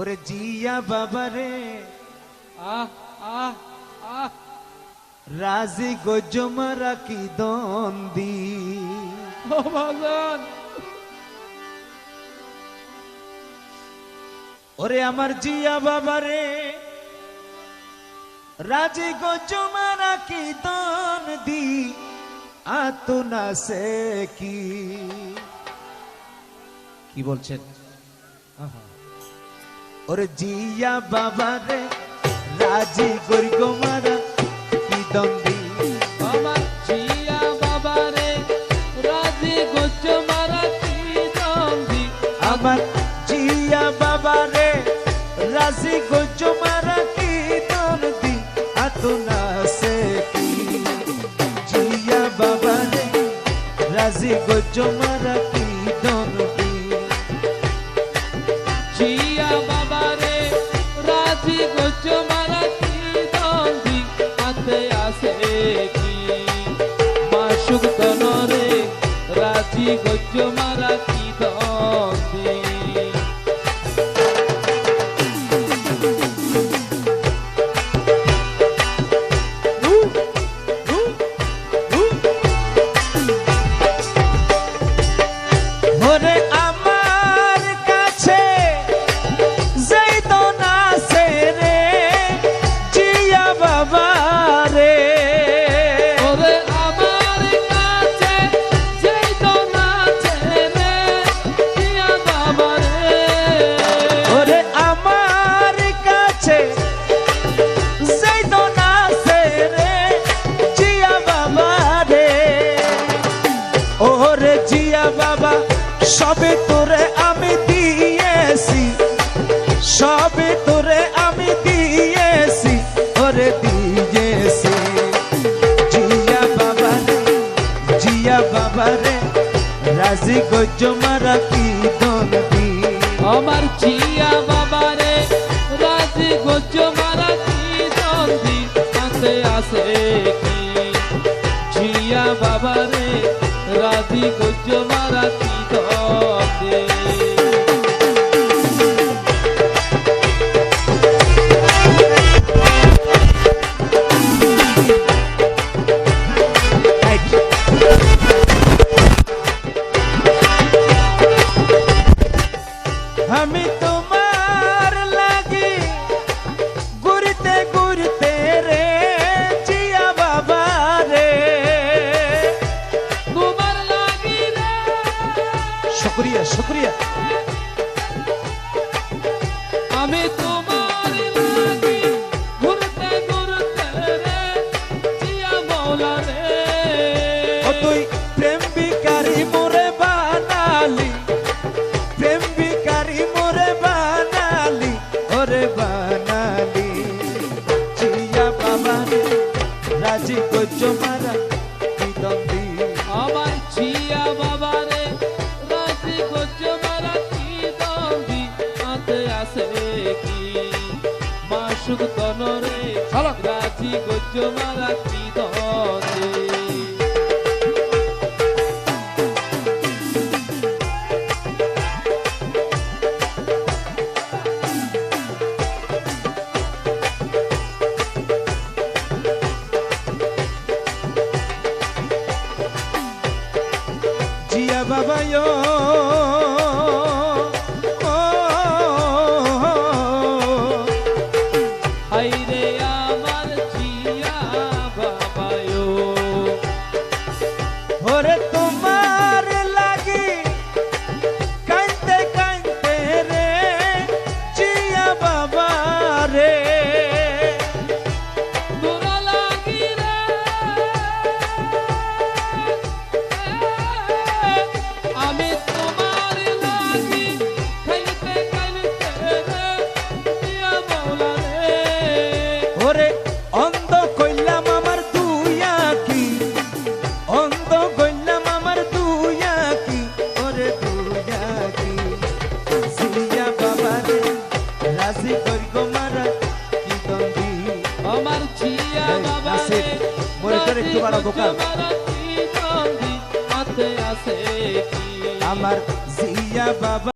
ওরে জিয়া বাবারে আহ আহ আহ। রাজি গজমারা কি ও বাজান ওরে আমার জিয়া বাবারে রাজি গজমারা কি দন দি আতো সে কি। কি বলছেন? ওরে জিয়া বাবারে রাজি করি গরিগমারা কি দ্বন্দ্বি আমার জিয়া বাবারে রাজি গোচ্চ মারা কি দন্দি আমার জিয়া বাবারে রাজি গজমারা কি দন্দি আতুনা সে কি? জিয়া বাবারে রাজি গজমারা কি মারা সবে তোরে আমি দিয়েছি। সবে তোরে আমি দিয়েছি। ওরে দিয়েছি। জিয়া বাবা রে, জিয়া বাবা রে, রাজি গজমারা কি দন্দি আমার জিয়া বাবারে রাজি গোজ মারা কি দন্দি কাছে আসে কি? জিয়া বাবারে রাজি গোজ মারা কি দন্দি শুক্রিয়া শুক্রিয়া। আমি তোমার ঘুরতে ঘুরতে রে জিয়া মৌলা রে। তুই মাসুক রাজি গজ্জ মারা জিয়া বাবা নাসির, মনিটর একটু বাড়াও দোকান। আমার জিয়া বাবা